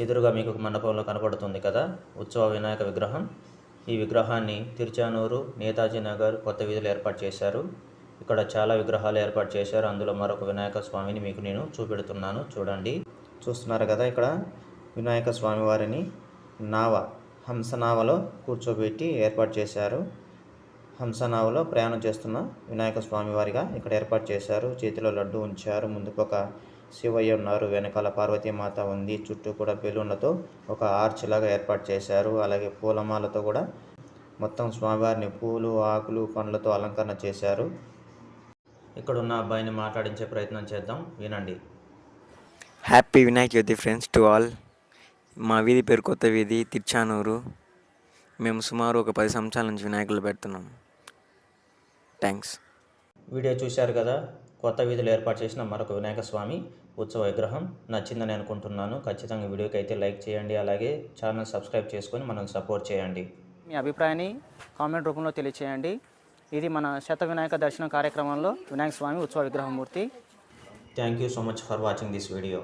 ఎదురుగా మీకు ఒక మండపంలో కనపడుతుంది కదా? ఉత్సవ వినాయక విగ్రహం. ఈ విగ్రహాన్ని తిరుచానూరు నేతాజీ నగర్ కొత్త వీధులు ఏర్పాటు చేశారు. ఇక్కడ చాలా విగ్రహాలు ఏర్పాటు చేశారు. అందులో మరొక వినాయక స్వామిని మీకు నేను చూపెడుతున్నాను. చూడండి. చూస్తున్నారు కదా ఇక్కడ? వినాయక స్వామి వారిని నావ హంసనావలో కూర్చోబెట్టి ఏర్పాటు చేశారు. హంసనావలో ప్రయాణం చేస్తున్న వినాయక స్వామి వారిగా ఇక్కడ ఏర్పాటు చేశారు. చేతిలో లడ్డు ఉంచారు. ముందుకు ఒక శివయ్య ఉన్నారు. వెనకాల పార్వతీమాత ఉంది. చుట్టూ కూడా బెలూన్లతో ఒక ఆర్చ్ లాగా ఏర్పాటు చేశారు. అలాగే పూలమాలతో కూడా మొత్తం స్వామివారిని పూలు ఆకులు పండ్లతో అలంకరణ చేశారు. ఇక్కడ ఉన్న అబ్బాయిని మాట్లాడించే ప్రయత్నం చేద్దాం. వినండి. Happy Vinayaka Chavithi friends to all. మా వీధి పేరు కొత్త వీధి తిర్చానూరు. మేము సుమారు ఒక పది సంవత్సరాల నుంచి వినాయకులు పెడుతున్నాం. థ్యాంక్స్. వీడియో చూశారు కదా? కొత్త వీధులు ఏర్పాటు చేసిన మరొక వినాయక స్వామి ఉత్సవ విగ్రహం. నచ్చిందని అనుకుంటున్నాను. ఖచ్చితంగా వీడియోకి అయితే లైక్ చేయండి. అలాగే ఛానల్ సబ్స్క్రైబ్ చేసుకొని మనం సపోర్ట్ చేయండి. మీ అభిప్రాయాన్ని కామెంట్ రూపంలో తెలియచేయండి. ఇది మన శత వినాయక దర్శనం కార్యక్రమంలో వినాయక స్వామి ఉత్సవ విగ్రహమూర్తి. Thank you so much for watching this video